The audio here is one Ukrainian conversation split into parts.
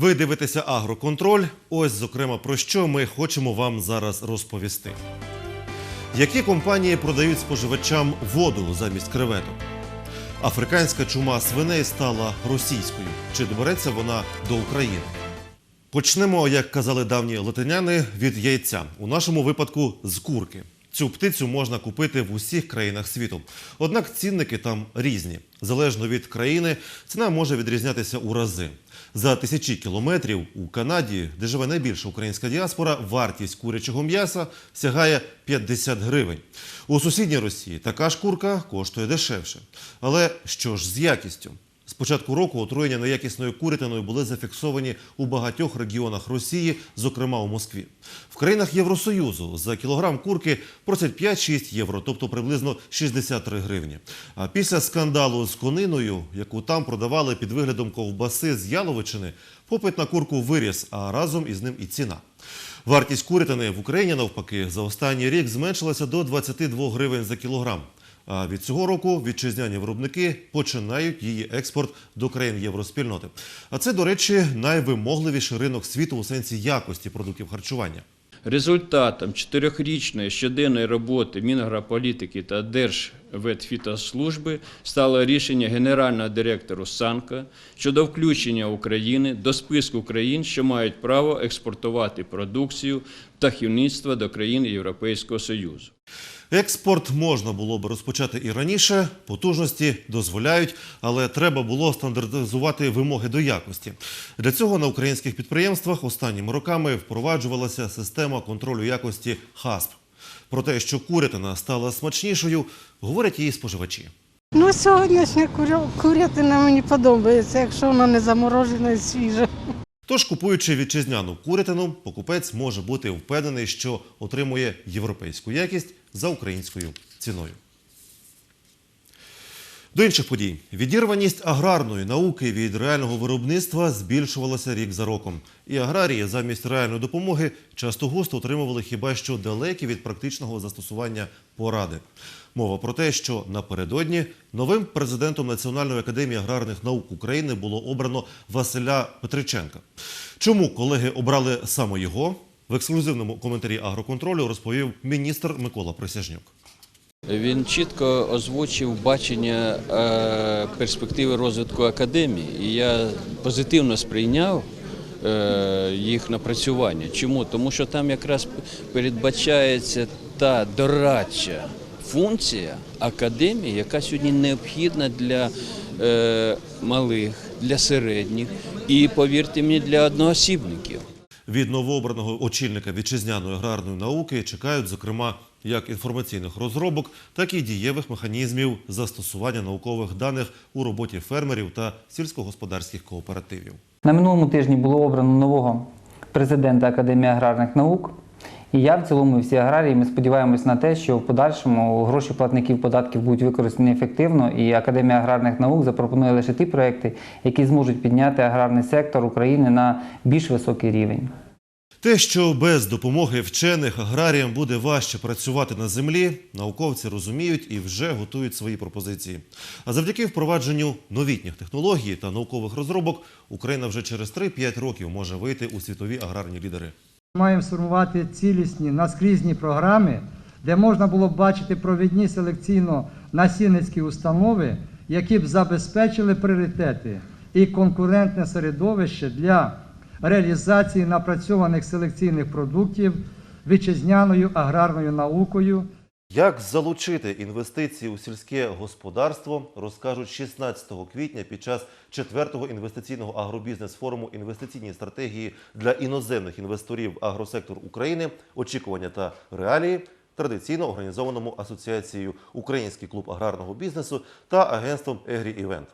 Ви дивитеся агроконтроль. Ось, зокрема, про що ми хочемо вам зараз розповісти. Які компанії продають споживачам воду замість креветок? Африканська чума свиней стала російською. Чи добереться вона до України? Почнемо, як казали давні латиняни, від яйця. У нашому випадку з курки. Цю птицю можна купити в усіх країнах світу. Однак цінники там різні. Залежно від країни, ціна може відрізнятися у рази. За тисячі кілометрів у Канаді, де живе найбільша українська діаспора, вартість курячого м'яса сягає 50 гривень. У сусідній Росії така ж курка коштує дешевше. Але що ж з якістю? З початку року отруєння неякісною курятиною були зафіксовані у багатьох регіонах Росії, зокрема у Москві. В країнах Євросоюзу за кілограм курки просять 5-6 євро, тобто приблизно 63 гривні. А після скандалу з кониною, яку там продавали під виглядом ковбаси з яловичини, попит на курку виріс, а разом із ним і ціна. Вартість курятини в Україні навпаки за останній рік зменшилася до 22 гривень за кілограм. А від цього року вітчизняні виробники починають її експорт до країн євроспільноти. А це, до речі, найвимогливіший ринок світу у сенсі якості продуктів харчування. Результатом чотирьохрічної щоденної роботи Мінагрополітики та Держветфітослужби стало рішення генерального директору Санка щодо включення України до списку країн, що мають право експортувати продукцію птахівництва до країн Європейського Союзу. Експорт можна було б розпочати і раніше, потужності дозволяють, але треба було стандартизувати вимоги до якості. Для цього на українських підприємствах останніми роками впроваджувалася система контролю якості ХАСП. Про те, що курятина стала смачнішою, говорять її споживачі. Ну, сьогоднішня курятина мені подобається, якщо вона не заморожена і свіжа. Тож, купуючи вітчизняну курятину, покупець може бути впевнений, що отримує європейську якість за українською ціною. До інших подій. Відірваність аграрної науки від реального виробництва збільшувалася рік за роком. І аграрії замість реальної допомоги часто густо отримували хіба що далекі від практичного застосування поради. Мова про те, що напередодні новим президентом Національної академії аграрних наук України було обрано Василя Петриченка. Чому колеги обрали саме його? В ексклюзивному коментарі агроконтролю розповів міністр Микола Присяжнюк. Він чітко озвучив бачення е, перспективи розвитку академії, і я позитивно сприйняв е, їх напрацювання. Чому? Тому що там якраз передбачається та дорадча функція академії, яка сьогодні необхідна для е, малих, для середніх і, повірте мені, для одноосібників. Від новообраного очільника вітчизняної аграрної науки чекають, зокрема, як інформаційних розробок, так і дієвих механізмів застосування наукових даних у роботі фермерів та сільськогосподарських кооперативів. На минулому тижні було обрано нового президента Академії аграрних наук. І я в цілому і всі аграрії ми сподіваємось на те, що в подальшому гроші платників податків будуть використані ефективно, і Академія аграрних наук запропонує лише ті проекти, які зможуть підняти аграрний сектор України на більш високий рівень. Те, що без допомоги вчених аграріям буде важче працювати на землі, науковці розуміють і вже готують свої пропозиції. А завдяки впровадженню новітніх технологій та наукових розробок Україна вже через 3-5 років може вийти у світові аграрні лідери. Маємо сформувати цілісні наскрізні програми, де можна було б бачити провідні селекційно-насінницькі установи, які б забезпечили пріоритети і конкурентне середовище для реалізації напрацьованих селекційних продуктів вітчизняною аграрною наукою. Як залучити інвестиції у сільське господарство, розкажуть 16 квітня під час 4-го інвестиційного агробізнес-форуму інвестиційні стратегії для іноземних інвесторів агросектор України, очікування та реалії, традиційно організованому асоціацією Український клуб аграрного бізнесу та агентством Егрі Івент.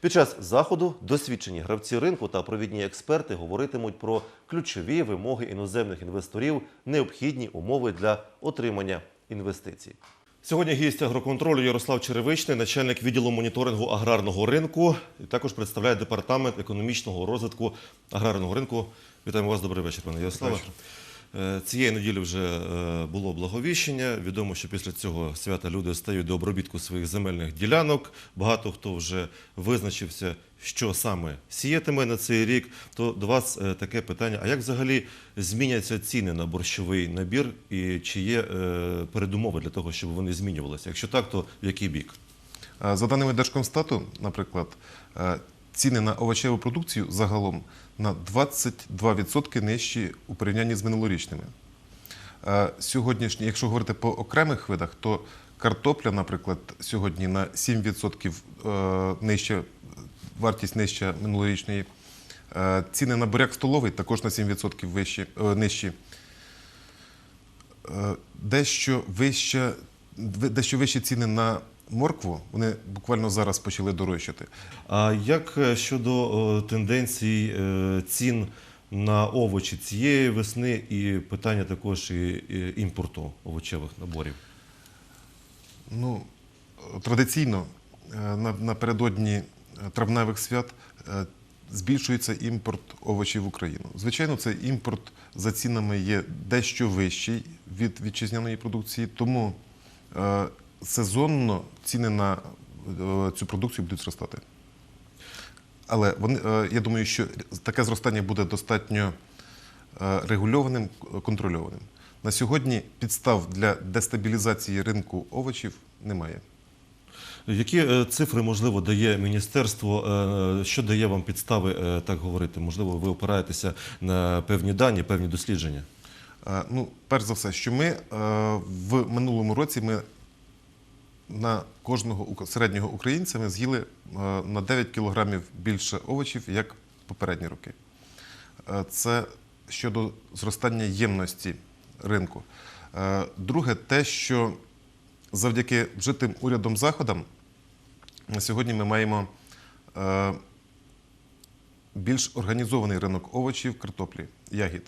Під час заходу досвідчені гравці ринку та провідні експерти говоритимуть про ключові вимоги іноземних інвесторів, необхідні умови для отримання інвестицій. Сьогодні гість агроконтролю Ярослав Черевичний, начальник відділу моніторингу аграрного ринку, і також представляє департамент економічного розвитку аграрного ринку. Вітаємо вас, добрий вечір, пане Ярославе. Е, Цієї неділі вже е, було благовіщення. Відомо, що після цього свята люди стають до обробітку своїх земельних ділянок. Багато хто вже визначився, що саме сіятиме на цей рік. То до вас е, таке питання: а як взагалі зміняться ціни на борщовий набір, і чи є передумови для того, щоб вони змінювалися? Якщо так, то в який бік? За даними Держкомстату, наприклад, ціни на овочеву продукцію загалом на 22% нижчі у порівнянні з минулорічними. Е, Сьогоднішні, якщо говорити по окремих видах, то картопля, наприклад, сьогодні на 7% е, нижча, вартість нижча минулорічної. Е, Ціни на буряк столовий також на 7% вищі, нижчі. Дещо вища, дещо вищі ціни на моркву, вони буквально зараз почали дорожчати. А як е, щодо тенденцій е, цін на овочі цієї весни і питання також імпорту овочевих наборів? Ну, традиційно е, напередодні травневих свят збільшується імпорт овочів в Україну. Звичайно, цей імпорт за цінами є дещо вищий від вітчизняної продукції, тому сезонно ціни на е, цю продукцію будуть зростати. Але вони, е, я думаю, що таке зростання буде достатньо е, регульованим, контрольованим. На сьогодні підстав для дестабілізації ринку овочів немає. Які цифри, можливо, дає міністерство? Що дає вам підстави так говорити? Можливо, ви опираєтеся на певні дані, певні дослідження? Ну, перш за все, що ми в минулому році ми на кожного середнього українця ми з'їли е, на 9 кілограмів більше овочів, як попередні роки. Е, Це щодо зростання ємності ринку. Е, Друге, те, що завдяки вжитим урядом заходам на сьогодні ми маємо більш організований ринок овочів, картоплі, ягід.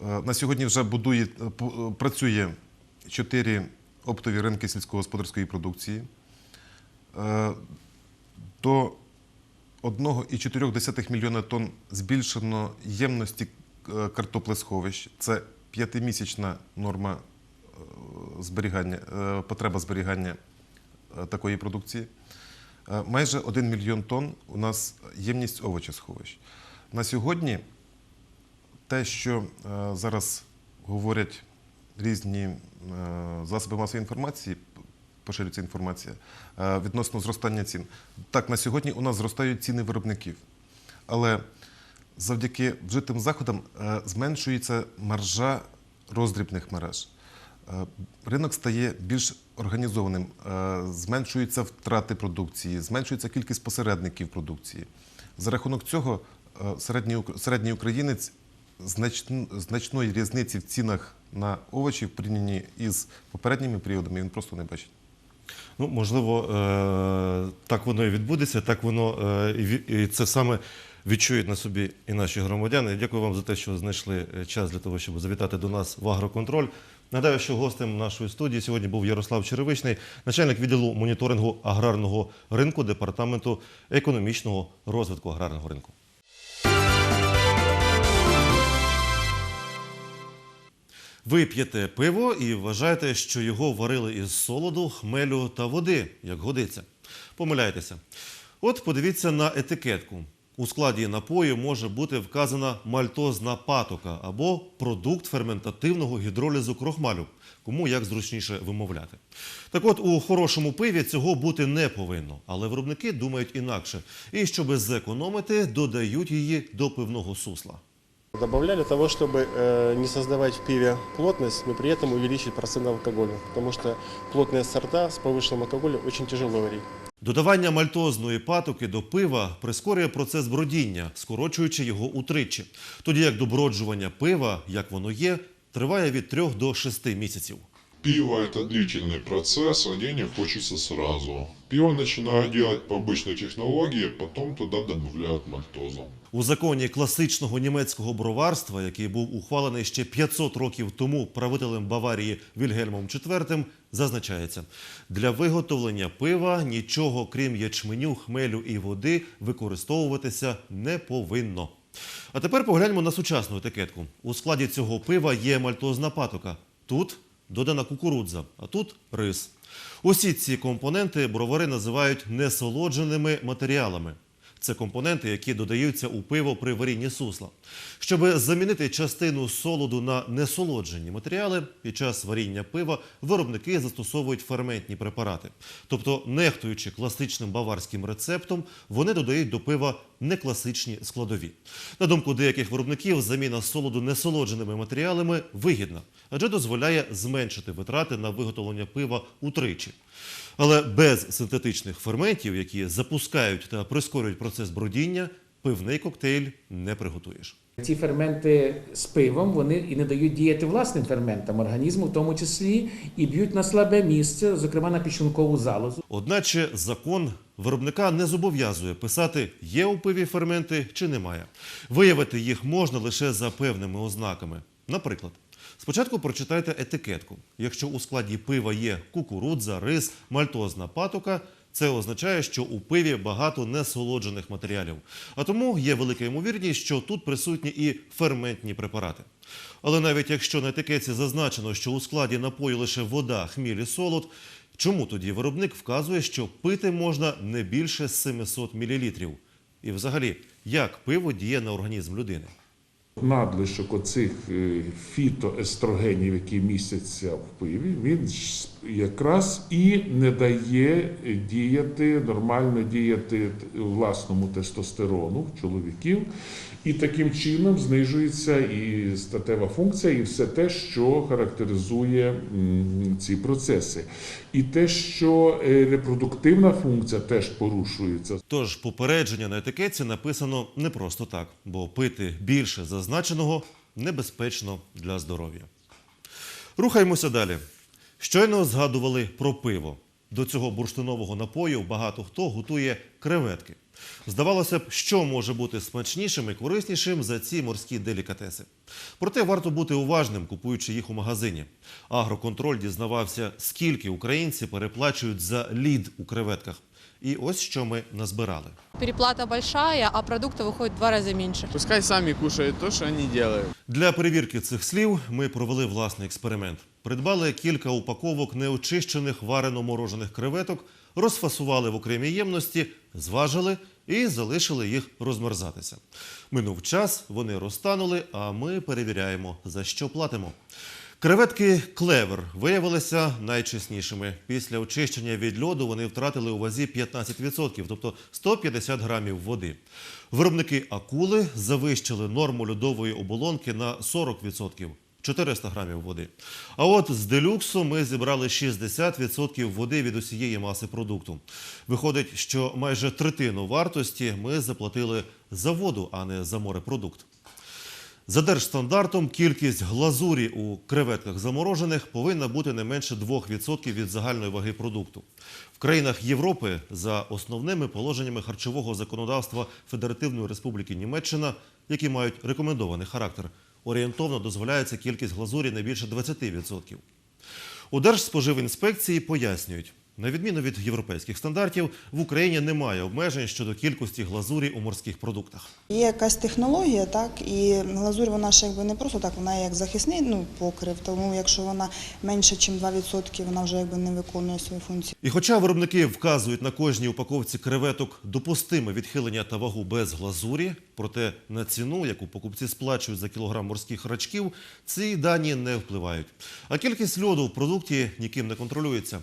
На сьогодні вже будує, працює чотири оптові ринки сільськогосподарської продукції. Е, До 1,4 мільйона тонн збільшено ємності е, картоплесховищ. Це п'ятимісячна норма е, зберігання, потреба зберігання такої продукції. Майже 1 мільйон тонн у нас ємність овочесховищ. На сьогодні те, що зараз говорять різні е, засоби масової інформації, поширюється інформація е, відносно зростання цін. Так, на сьогодні у нас зростають ціни виробників. Але завдяки вжитим заходам е, зменшується маржа роздрібних мереж. Ринок стає більш організованим, зменшуються втрати продукції, зменшується кількість посередників продукції. За рахунок цього середній, українець значної різниці в цінах на овочі в порівнянні із попередніми періодами він просто не бачить. Ну, можливо, е, так воно і відбудеться, так воно е, і це саме відчують на собі і наші громадяни. Дякую вам за те, що знайшли е, час для того, щоб завітати до нас в агроконтроль. Нагадаю, що гостем нашої студії сьогодні був Ярослав Черевичний, начальник відділу моніторингу аграрного ринку департаменту економічного розвитку аграрного ринку. Ви п'єте пиво і вважаєте, що його варили із солоду, хмелю та води, як годиться. Помиляєтеся. От подивіться на етикетку. У складі напою може бути вказана мальтозна патока або продукт ферментативного гідролізу крохмалю, кому як зручніше вимовляти. Так от у хорошому пиві цього бути не повинно, але виробники думають інакше. І щоби зекономити, додають її до пивного сусла. Добавляли для того, чтобы э, не создавать в пиве плотность, но при этом увеличить процент алкоголя. Потому что плотные сорта с повышенным алкоголем очень тяжело варить. Додавання мальтозної патоки до пива прискорює процес бродіння, скорочуючи його утричі. Тоді як доброджування пива, як воно є, триває від 3 до 6 місяців. Пиво – это длительный процесс, а денег хочется сразу. Пиво начинают делать по обычной технологии, потом туда добавляют мальтозу. У законі класичного німецького броварства, який був ухвалений ще 500 років тому правителем Баварії Вільгельмом IV, зазначається, для виготовлення пива нічого крім ячменю, хмелю і води використовуватися не повинно. А тепер погляньмо на сучасну етикетку. У складі цього пива є мальтозна патока. Тут додана кукурудза, а тут рис. Усі ці компоненти бровари називають несолодженими матеріалами. Це компоненти, які додаються у пиво при варінні сусла. Щоб замінити частину солоду на несолоджені матеріали, під час варіння пива виробники застосовують ферментні препарати. Тобто, нехтуючи класичним баварським рецептом, вони додають до пива некласичні складові. На думку деяких виробників, заміна солоду несолодженими матеріалами вигідна, адже дозволяє зменшити витрати на виготовлення пива утричі. Але без синтетичних ферментів, які запускають та прискорюють процес бродіння, пивний коктейль не приготуєш. Ці ферменти з пивом вони і не дають діяти власним ферментам організму, в тому числі і б'ють на слабе місце, зокрема на піщункову залозу. Одначе закон виробника не зобов'язує писати, є у пиві ферменти чи немає. Виявити їх можна лише за певними ознаками. Наприклад, спочатку прочитайте етикетку. Якщо у складі пива є кукурудза, рис, мальтозна патока, це означає, що у пиві багато несолоджених матеріалів. А тому є велика ймовірність, що тут присутні і ферментні препарати. Але навіть якщо на етикетці зазначено, що у складі напою лише вода, хміль і солод, чому тоді виробник вказує, що пити можна не більше 700 мл? І взагалі, як пиво діє на організм людини? Надлишок оцих е, фітоестрогенів, які містяться в пиві, він якраз і не дає діяти, нормально діяти власному тестостерону чоловіків. І таким чином знижується і статева функція, і все те, що характеризує ці процеси. І те, що е, репродуктивна функція теж порушується. Тож попередження на етикетці написано не просто так, бо пити більше зазначеного небезпечно для здоров'я. Рухаємося далі. Щойно згадували про пиво. До цього бурштинового напою багато хто готує креветки. Здавалося б, що може бути смачнішим і кориснішим за ці морські делікатеси. Проте варто бути уважним, купуючи їх у магазині. Агроконтроль дізнавався, скільки українці переплачують за лід у креветках. І ось що ми назбирали. Переплата большая, а продукта выходит в два раза меньше. Пускай сами кушают то, что они делают. Для перевірки цих слів ми провели власний експеримент. Придбали кілька упаковок неочищених варено-морожених креветок, розфасували в окремій ємності, зважили і залишили їх розмерзатися. Минув час, вони розтанули, а ми перевіряємо, за що платимо. Креветки клевер виявилися найчеснішими. Після очищення від льоду вони втратили у вазі 15%, тобто 150 грамів води. Виробники акули завищили норму льодової оболонки на 40%. 400 грамів води. А от з делюксу ми зібрали 60% води від усієї маси продукту. Виходить, що майже третину вартості ми заплатили за воду, а не за морепродукт. За держстандартом кількість глазурі у креветках заморожених повинна бути не менше 2% від загальної ваги продукту. В країнах Європи за основними положеннями харчового законодавства Федеративної Республіки Німеччина, які мають рекомендований характер, орієнтовно дозволяється кількість глазурі не більше 20%. У Держспоживінспекції пояснюють, на відміну від європейських стандартів, в Україні немає обмежень щодо кількості глазурі у морських продуктах. Є якась технологія, так, і глазурь вона ж якби не просто так, вона як захисний ну, покрив, тому якщо вона менше, ніж 2%, вона вже якби не виконує свою функцію. І хоча виробники вказують на кожній упаковці креветок допустиме відхилення та вагу без глазурі, проте на ціну, яку покупці сплачують за кілограм морських рачків, ці дані не впливають. А кількість льоду в продукті ніким не контролюється.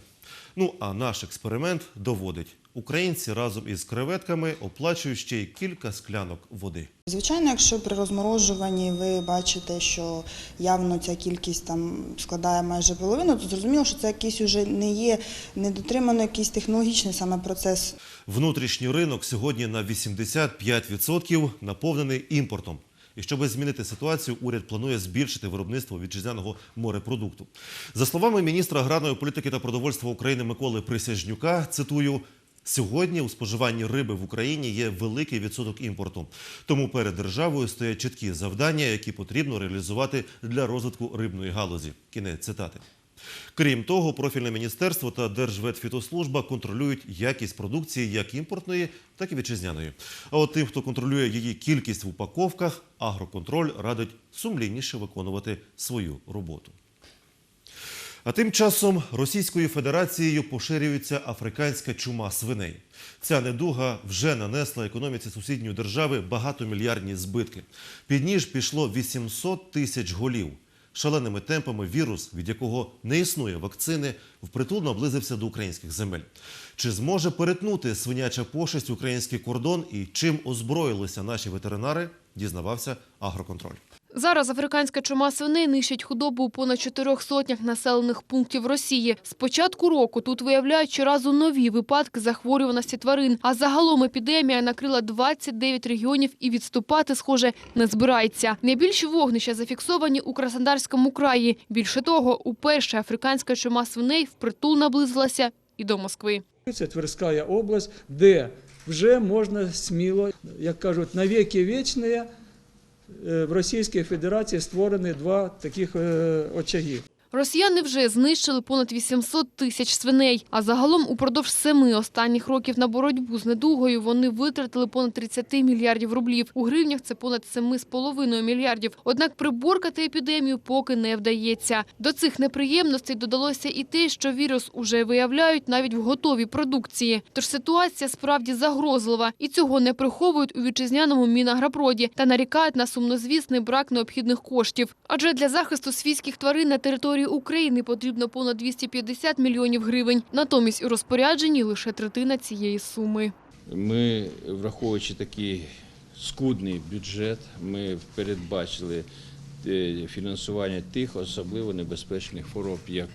Ну а наш експеримент доводить: українці разом із креветками оплачують ще й кілька склянок води. Звичайно, якщо при розморожуванні ви бачите, що явно ця кількість там складає майже половину, то зрозуміло, що це якийсь уже не є недотримано якийсь технологічний саме процес. Внутрішній ринок сьогодні на 85% наповнений імпортом. І щоб змінити ситуацію, уряд планує збільшити виробництво вітчизняного морепродукту. За словами міністра аграрної політики та продовольства України Миколи Присяжнюка, цитую. Сьогодні у споживанні риби в Україні є великий відсоток імпорту. Тому перед державою стоять чіткі завдання, які потрібно реалізувати для розвитку рибної галузі. Кінець цитати. Крім того, профільне міністерство та Держветфітослужба контролюють якість продукції як імпортної, так і вітчизняної. А от тим, хто контролює її кількість в упаковках, агроконтроль радить сумлінніше виконувати свою роботу. А тим часом Російською Федерацією поширюється африканська чума свиней. Ця недуга вже нанесла економіці сусідньої держави багатомільярдні збитки. Під ніж пішло 800 тисяч голів. Шаленими темпами вірус, від якого не існує вакцини, впритул наблизився до українських земель. Чи зможе перетнути свиняча пошесть український кордон і чим озброїлися наші ветеринари, дізнавався агроконтроль. Зараз африканська чума свиней нищить худобу у понад чотирьох сотнях населених пунктів Росії. З початку року тут виявляють щоразу нові випадки захворюваності тварин. А загалом епідемія накрила 29 регіонів і відступати, схоже, не збирається. Найбільші вогнища зафіксовані у Краснодарському краї. Більше того, уперше африканська чума свиней впритул наблизилася і до Москви. Це Тверська область, де вже можна сміло, як кажуть, навіки вічні е, в Російській Федерації створені два таких е, очаги. Росіяни вже знищили понад 800 тисяч свиней. А загалом упродовж семи останніх років на боротьбу з недугою вони витратили понад 30 мільярдів рублів. У гривнях це понад 7,5 мільярдів. Однак приборкати епідемію поки не вдається. До цих неприємностей додалося і те, що вірус уже виявляють навіть в готовій продукції. Тож ситуація справді загрозлива. І цього не приховують у вітчизняному Мінагропроді та нарікають на сумнозвісний брак необхідних коштів. Адже для захисту свійських тварин на території України потрібно понад 250 мільйонів гривень. Натомість у розпорядженні лише третина цієї суми. Ми, враховуючи такий скудний бюджет, ми передбачили е, фінансування тих особливо небезпечних хвороб, як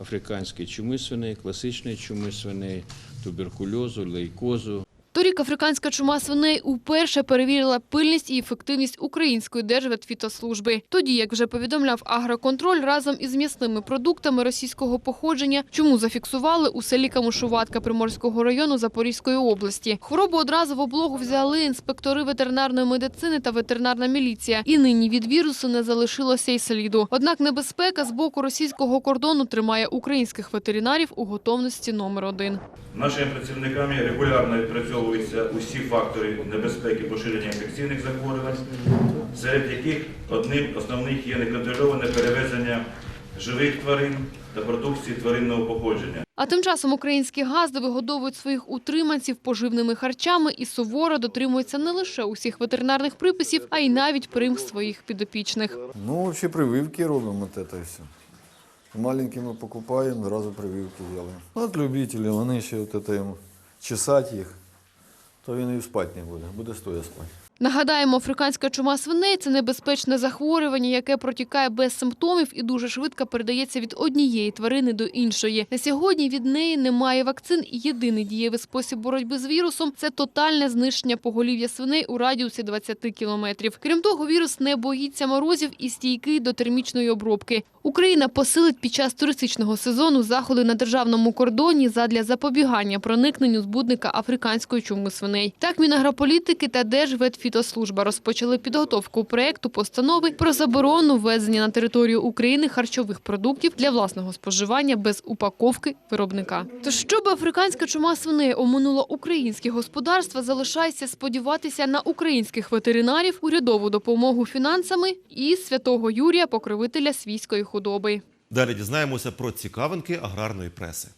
африканської чуми свиней, класичної чуми свиней, туберкульозу, лейкозу. Торік африканська чума свиней уперше перевірила пильність і ефективність української держветфітослужби. Тоді, як вже повідомляв агроконтроль, разом із м'ясними продуктами російського походження, чому зафіксували у селі Камушуватка Приморського району Запорізької області. Хворобу одразу в облогу взяли інспектори ветеринарної медицини та ветеринарна міліція. І нині від вірусу не залишилося й сліду. Однак небезпека з боку російського кордону тримає українських ветеринарів у готовності номер один. Нашими працівниками регулярно відпрацьовуються усі фактори небезпеки поширення інфекційних захворювань, серед яких одним основних є неконтрольоване перевезення живих тварин та продукції тваринного походження. А тим часом українські газди вигодовують своїх утриманців поживними харчами і суворо дотримуються не лише усіх ветеринарних приписів, а й навіть прим своїх підопічних. Ну, вообще прививки робимо это і все. Маленькі ми покупаємо, зразу прививки робимо. От любителі, вони ще от їм чесати їх, то він і спати не буде, буде стоя спати. Нагадаємо, африканська чума свиней – це небезпечне захворювання, яке протікає без симптомів і дуже швидко передається від однієї тварини до іншої. На сьогодні від неї немає вакцин і єдиний дієвий спосіб боротьби з вірусом – це тотальне знищення поголів'я свиней у радіусі 20 кілометрів. Крім того, вірус не боїться морозів і стійкий до термічної обробки. Україна посилить під час туристичного сезону заходи на державному кордоні задля запобігання проникненню збудника африканської чуми свиней. Так Мінагрополітики та Держветфітослужба розпочали підготовку проекту постанови про заборону ввезення на територію України харчових продуктів для власного споживання без упаковки виробника. Тож, щоб африканська чума свиней оминула українські господарства, залишається сподіватися на українських ветеринарів, урядову допомогу фінансами і святого Юрія, покровителя свійської худоби. Далі дізнаємося про цікавинки аграрної преси.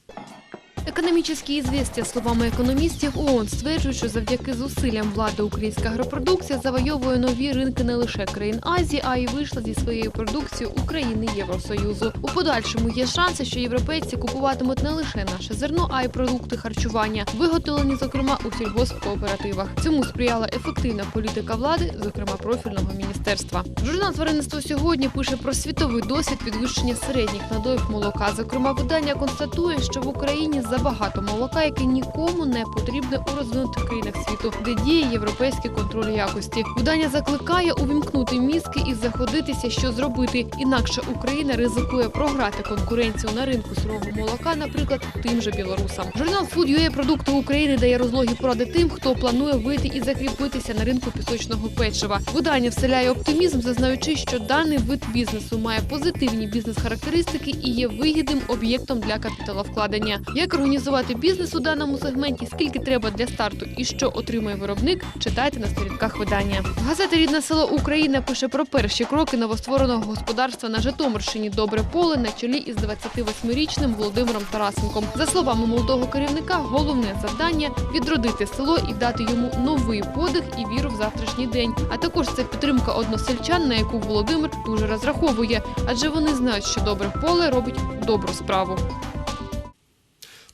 Економічні звістя словами економістів ООН стверджують, що завдяки зусиллям влади українська агропродукція завойовує нові ринки не лише країн Азії, а й вийшла зі своєю продукцією України Євросоюзу. У подальшому є шанси, що європейці купуватимуть не лише наше зерно, а й продукти харчування, виготовлені зокрема у сільгоспкооперативах. Цьому сприяла ефективна політика влади, зокрема профільного міністерства. Журнал тваринництво сьогодні пише про світовий досвід підвищення середніх надоїв молока. Зокрема, видання констатує, що в Україні забагато молока, яке нікому не потрібне у розвинутих країнах світу, де діє європейський контроль якості. Видання закликає увімкнути мізки і заходитися, що зробити. Інакше Україна ризикує програти конкуренцію на ринку сирого молока, наприклад, тим же білорусам. Журнал Food.ua продукти України дає розлогі поради тим, хто планує вийти і закріпитися на ринку пісочного печива. Видання вселяє оптимізм, зазнаючи, що даний вид бізнесу має позитивні бізнес-характеристики і є вигідним об'єктом для капіталовкладення. Як організувати бізнес у даному сегменті, скільки треба для старту і що отримує виробник, читайте на сторінках видання. Газета Рідне село Україна пише про перші кроки новоствореного господарства на Житомирщині Добре поле на чолі із 28-річним Володимиром Тарасенком. За словами молодого керівника, головне завдання відродити село і дати йому новий подих і віру в завтрашній день. А також це підтримка односельчан, на яку Володимир дуже розраховує, адже вони знають, що добре поле робить добру справу.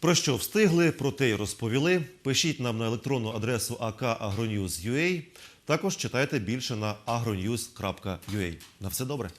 Про що встигли, про те й розповіли. Пишіть нам на електронну адресу akagronews.ua. Також читайте більше на agronews.ua. На все добре.